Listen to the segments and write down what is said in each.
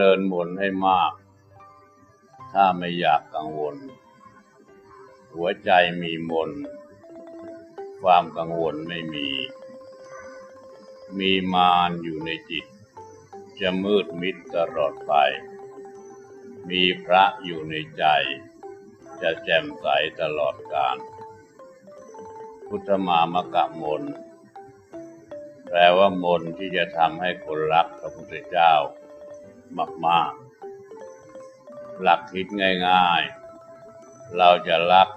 ริญมนให้มาก ถ้าไม่อยากกังวล หัวใจมีมน ความกังวลไม่มี มีมารอยู่ในจิต จะมืดมิดตลอดไป มีพระอยู่ในใจ จะแจ่มใสตลอดกาลพุทธมามกะมน แปลว่ามนที่จะทำให้คนรักพระพุทธเจ้า มากๆ หลักคิดง่ายๆ เราจะรัก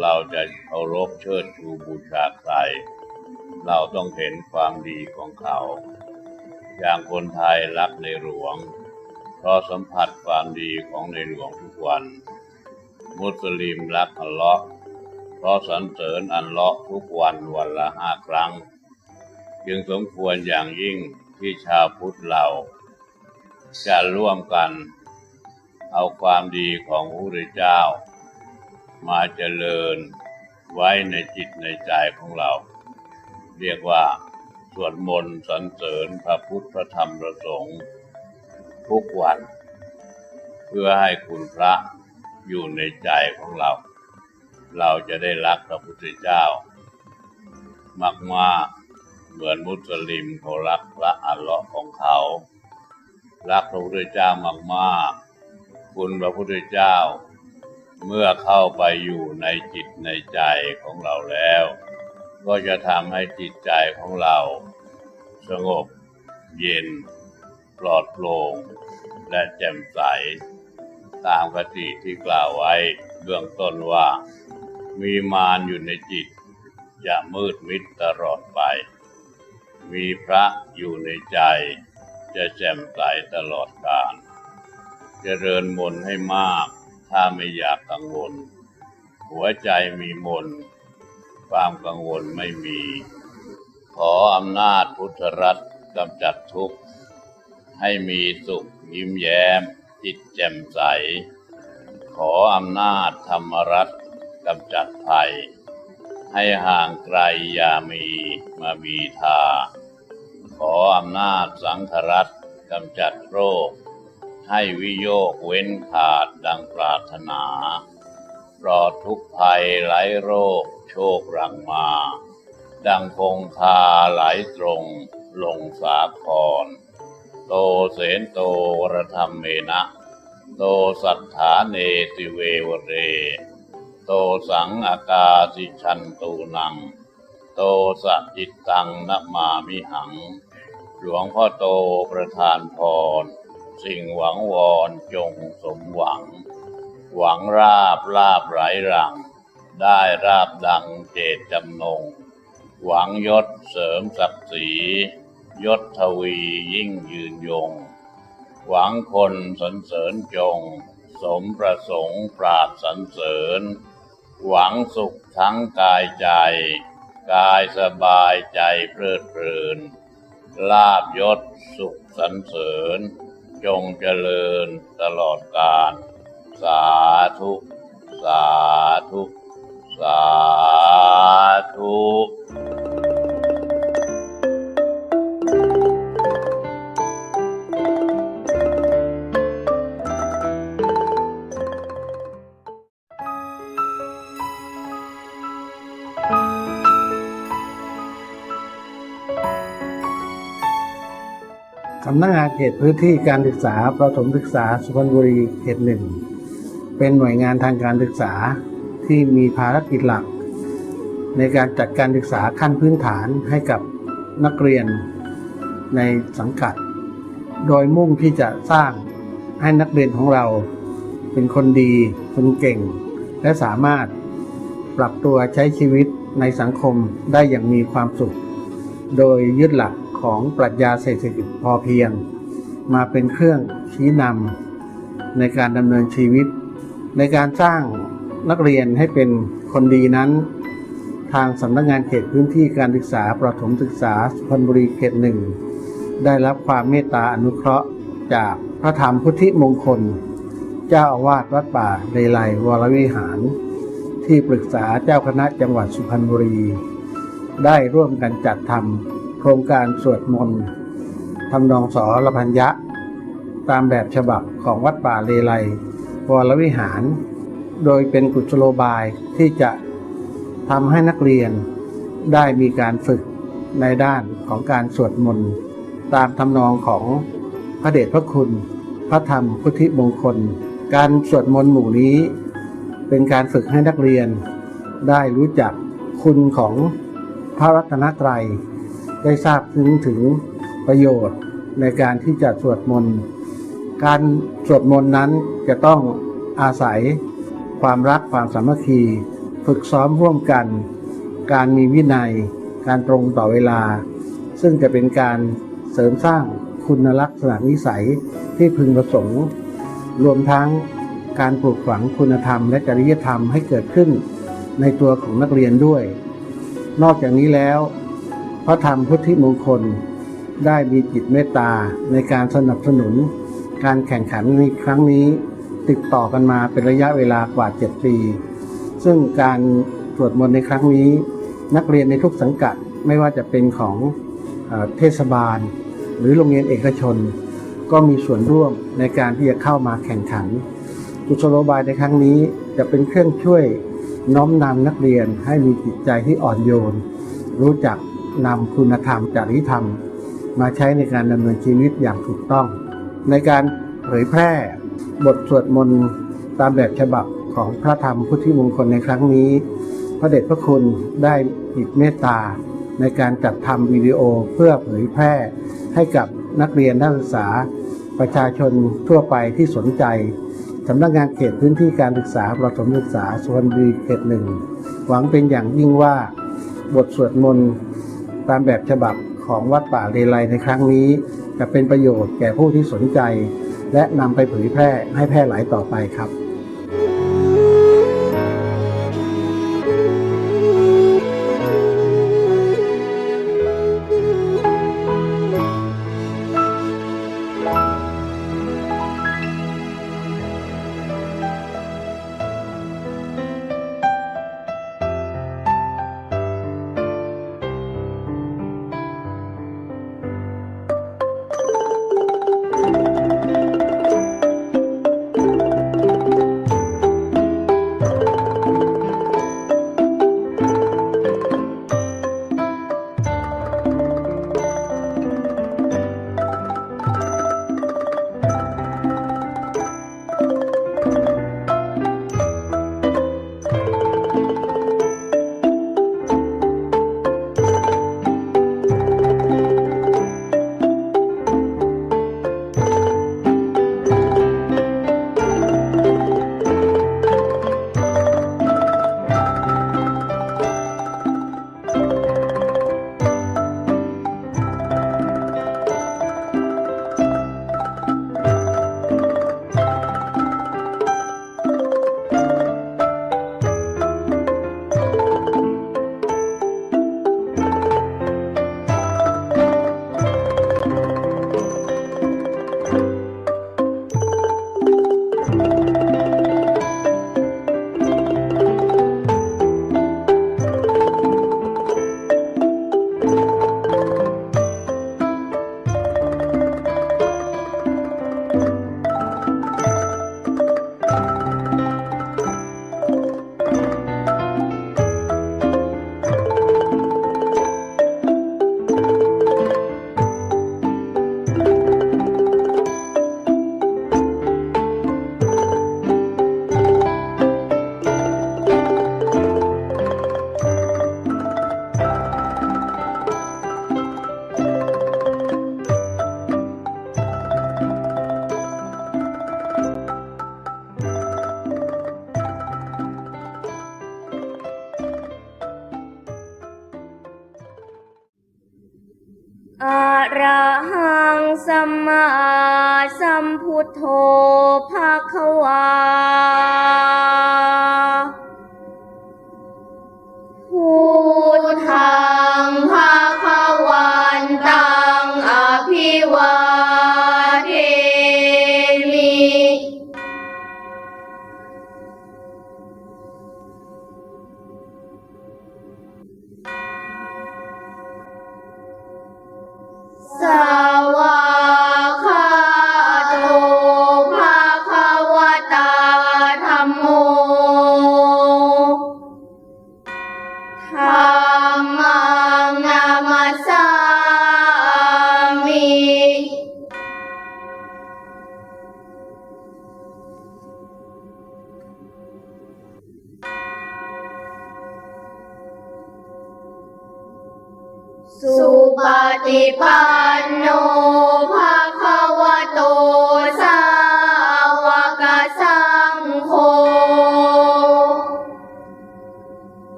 เราจะเคารพเชิดชูบูชาใคร เราต้องเห็นความดีของเขา อย่างคนไทยรักในหลวง เพราะสัมผัสความดีของในหลวงทุกวัน มุสลิมรักอัลเลาะห์เพราะสรรเสริญอัลเลาะห์ทุกวันวันละห้าครั้ง จึงสมควรอย่างยิ่งที่ชาวพุทธเรา จะร่วมกัน เอาความดีของพระพุทธเจ้า มาเจริญไว้ในจิตในใจของเรา เรียกว่าสวดมนต์สรรเสริญพระพุทธพระธรรมพระสงฆ์ทุกวัน เพื่อให้คุณพระอยู่ในใจของเรา เราจะได้รักพระพุทธเจ้า มากๆเหมือนมุสลิมเขารักพระอัลเลาะห์ของเขา รักพระพุทธเจ้ามากๆ คุณพระพุทธเจ้า เมื่อเข้าไปอยู่ในจิตในใจของเราแล้ว ก็จะทำให้จิตใจของเรา สงบ เย็น ปลอดโปร่งและแจ่มใส ตามคติที่กล่าวไว้เบื้องต้นว่า มีมารอยู่ในจิต จะมืดมิดตลอดไป มีพระอยู่ในใจ จะแจ่มใสตลอดกาลเจริญมนให้มาก ถ้าไม่อยากกังวล หัวใจมีมน ความกังวลไม่มี ขออำนาจพุทธรัตน์กำจัดทุกข์ ให้มีสุขยิ้มแย้ม จิตแจ่มใส ขออำนาจธรรมรัตน์กำจัดภัย ให้ห่างไกลอยามีมาบีทา ขออำนาจสังฆรัตกำจัดโรค ให้วิโยกเว้นขาดดังปรารถนาปลอดทุกภัยไหลโรค โชครังมา ดังคงคาไหลตรงลงสาคร โตเสนโตรธรรมเมนะ โตสัทธาเนติเววเร โตสังอากาสิชันตูนัง โตสะจิตตังนมามิหัง หลวงพ่อโตประทานพร สิ่งหวังวอนจงสมหวัง หวังราบลาบไหลหลัง ได้ราบดังเจตจำนง หวังยศเสริมศักดิ์ศรียศทวียิ่งยืนยง หวังคนสรรเสริญจง สมประสงค์ปราบสรรเสริญ หวังสุขทั้งกายใจ กายสบายใจเพลิดเพลิน ลาบยศสุขสรรเสริญ จงเจริญตลอดกาลสาธุ สาธุ สาธุ สำนักงานเขตพื้นที่การศึกษาประถมศึกษาสุพรรณบุรีเขตหนึ่งเป็นหน่วยงานทางการศึกษาที่มีภารกิจหลัก ในการจัดการศึกษาขั้นพื้นฐานให้กับนักเรียนในสังกัด โดยมุ่งที่จะสร้างให้นักเรียนของเราเป็นคนดี คนเก่ง และสามารถปรับตัวใช้ชีวิตในสังคมได้อย่างมีความสุข โดยยึดหลัก ของปรัชญาเศรษฐกิจพอเพียง มาเป็นเครื่องชี้นำในการดำเนินชีวิต ในการสร้างนักเรียนให้เป็นคนดีนั้น ทางสำนักงานเขตพื้นที่การศึกษาประถมศึกษาสุพรรณบุรีเขตหนึ่งได้รับความเมตตาอนุเคราะห์จากพระธรรมพุทธิมงคล เจ้าอาวาสวัดป่าเลไลวรวิหาร ที่ปรึกษาเจ้าคณะจังหวัดสุพรรณบุรี ได้ร่วมกันจัดทำ โครงการสวดมนต์ทำนองสอรพัญญะ ตามแบบฉบับของวัดป่าเลไลวรวิหาร โดยเป็นกุศโลบายที่จะทำให้นักเรียนได้มีการฝึกในด้านของการสวดมนต์ตามทำนองของพระเดชพระคุณ พระธรรมพุทธิมงคล การสวดมนต์หมู่นี้ เป็นการฝึกให้นักเรียนได้รู้จักคุณของพระรัตนตรัย ได้ทราบถึงถึงประโยชน์ในการที่จะสวดมนต์ การสวดมนต์นั้นจะต้องอาศัยความรักความสามัคคี ฝึกซ้อมร่วมกัน การมีวินัย การตรงต่อเวลา ซึ่งจะเป็นการเสริมสร้างคุณลักษณะนิสัยที่พึงประสงค์ รวมทั้งการปลูกฝังคุณธรรมและจริยธรรมให้เกิดขึ้นในตัวของนักเรียนด้วย นอกจากนี้แล้ว พระธรรมพุทธิมงคล ได้มีจิตเมตตาในการสนับสนุน การแข่งขันในครั้งนี้ติดต่อกันมาเป็นระยะเวลากว่า 7 ปี ซึ่งการสวดมนต์ในครั้งนี้ นักเรียนในทุกสังกัดไม่ว่าจะเป็นของเอเทศบาล หรือโรงเรียนเอกชน ก็มีส่วนร่วมในการที่จะเข้ามาแข่งขันกุศโลบายในครั้งนี้จะเป็นเครื่องช่วยน้อมนำนักเรียนให้มีจิตใจที่อ่อนโยน รู้จัก นำคุณธรรมจริยธรรม มาใช้ในการดำเนินชีวิตอย่างถูกต้อง ในการเผยแพร่บทสวดมนต์ตามแบบฉบับของพระธรรมพุทธิมงคลในครั้งนี้ พระเดชพระคุณได้อิดเมตตาในการจัดทำวิดีโอเพื่อเผยแพร่ให้กับนักเรียนนักศึกษาประชาชนทั่วไปที่สนใจสำนักงานเขตพื้นที่การศึกษาประถมศึกษาสุพรรณบุรีเขตหนึ่งหวังเป็นอย่างยิ่งว่า บทสวดมนต์ ตามแบบฉบับของวัดป่าเลไลในครั้งนี้ จะเป็นประโยชน์แก่ผู้ที่สนใจ และนำไปเผยแพร่ให้แพร่หลายต่อไปครับ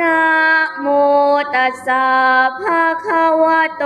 นะโมตัสสะภะคะวะโต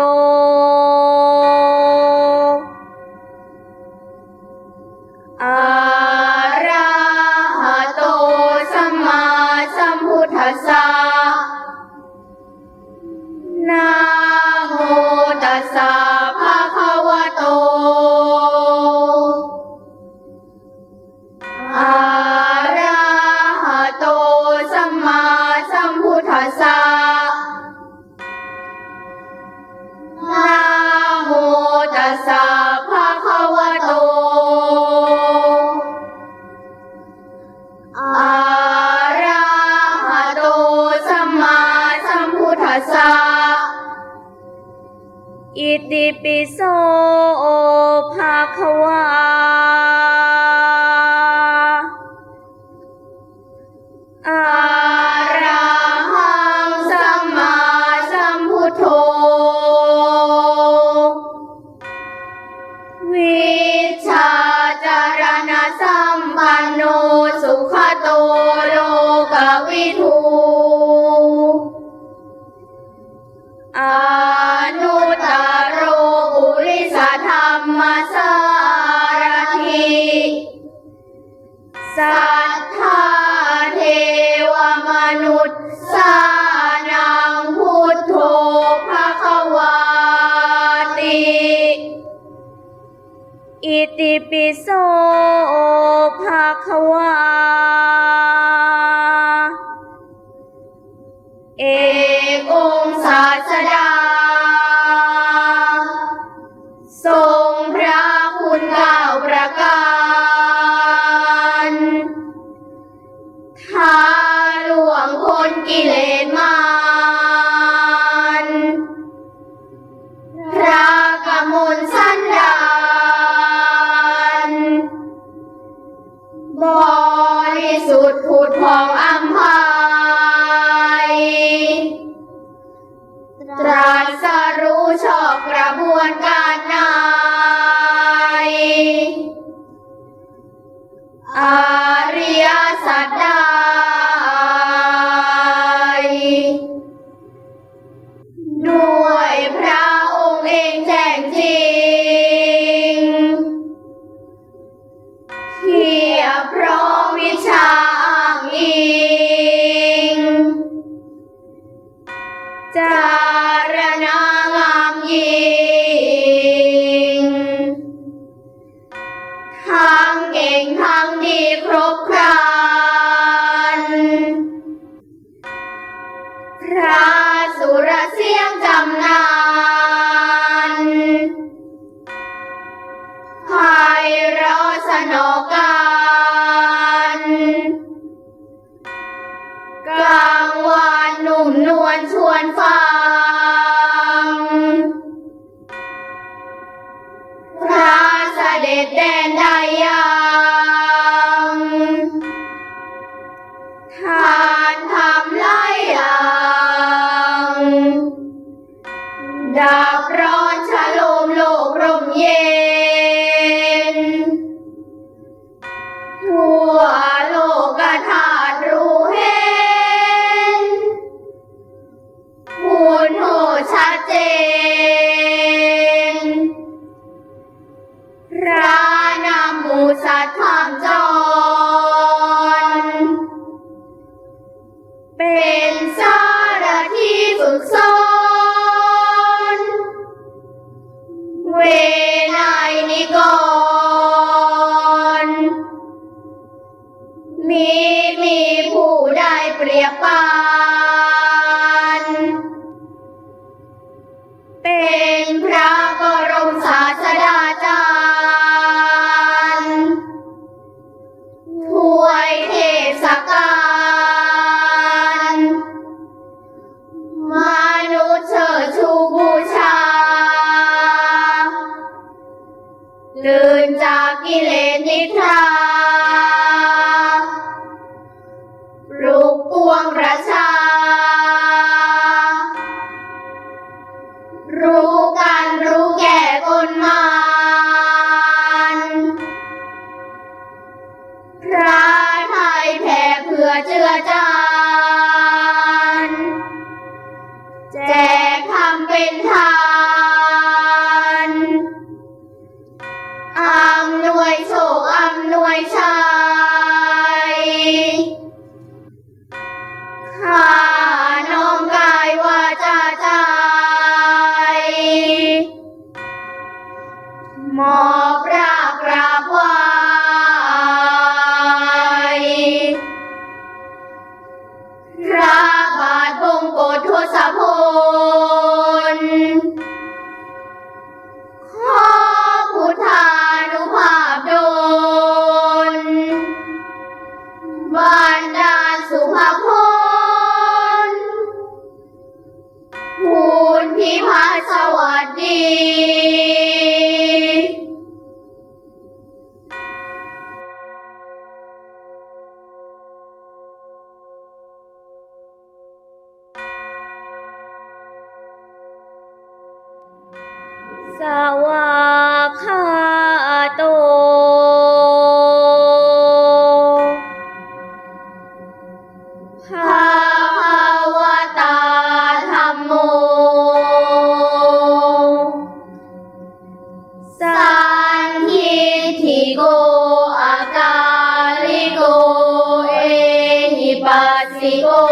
ติปิโสภาควา ติปิโสภะควา on fire. Bego.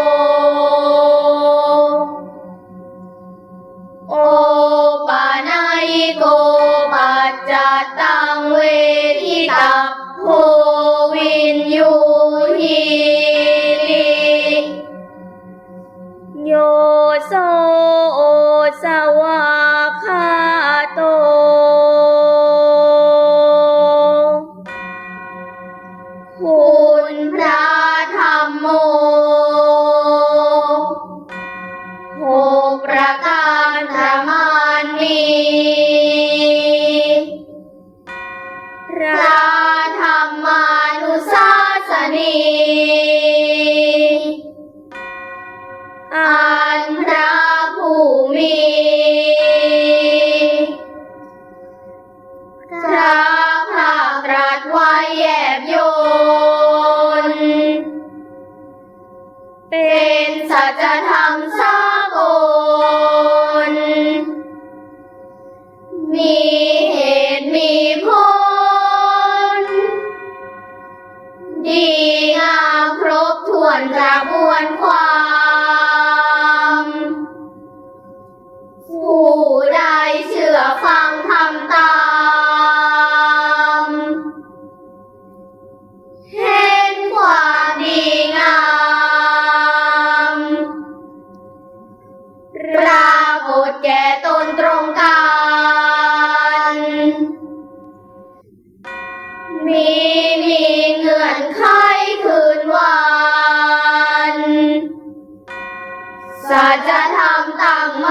大家堂堂忙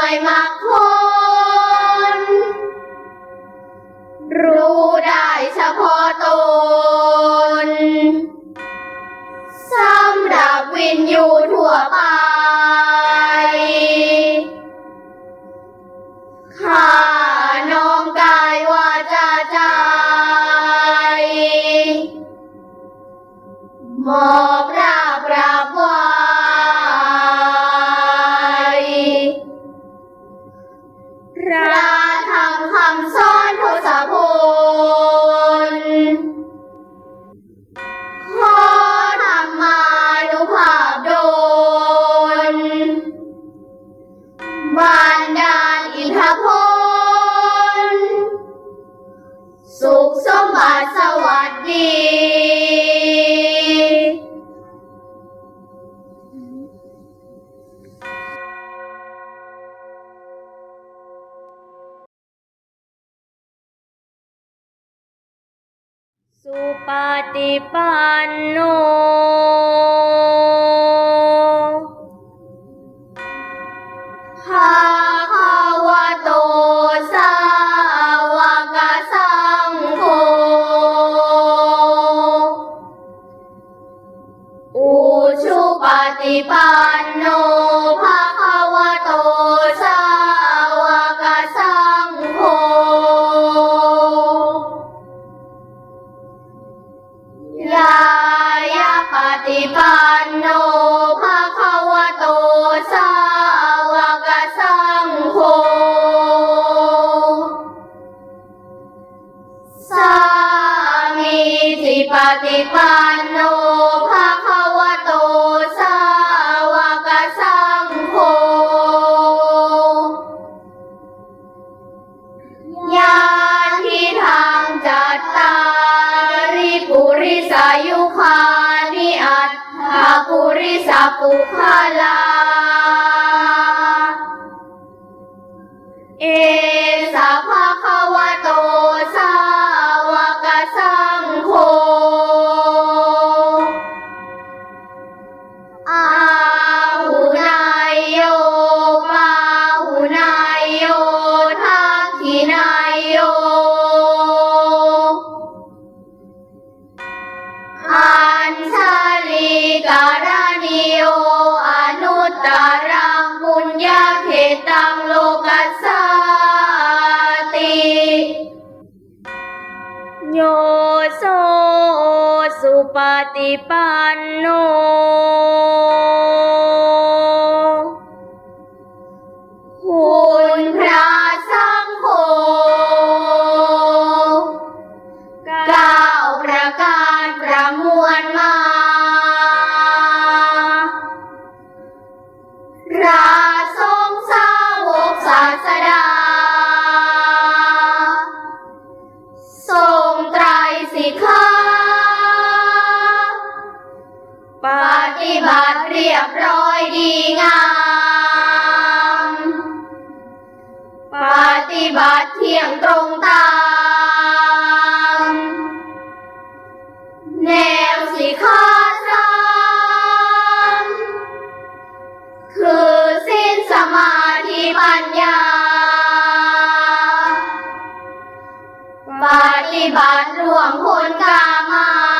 วยมักคนรู้ได้เฉพาะตน สำหรับวินยูทั่วไป पातिपन्नो สามีสิปฏิปันโนภาควโตสาวกสังโฆญาที่ทางจัตตาริปุริสายุคานิอัตถาปุริสปุคาลา ปฏิปันโน บัติเที่ยงตรงตามแนวสีข้าสามคือสิ้นสมาธิปัญญา ปฏิบัติรวมผนกามา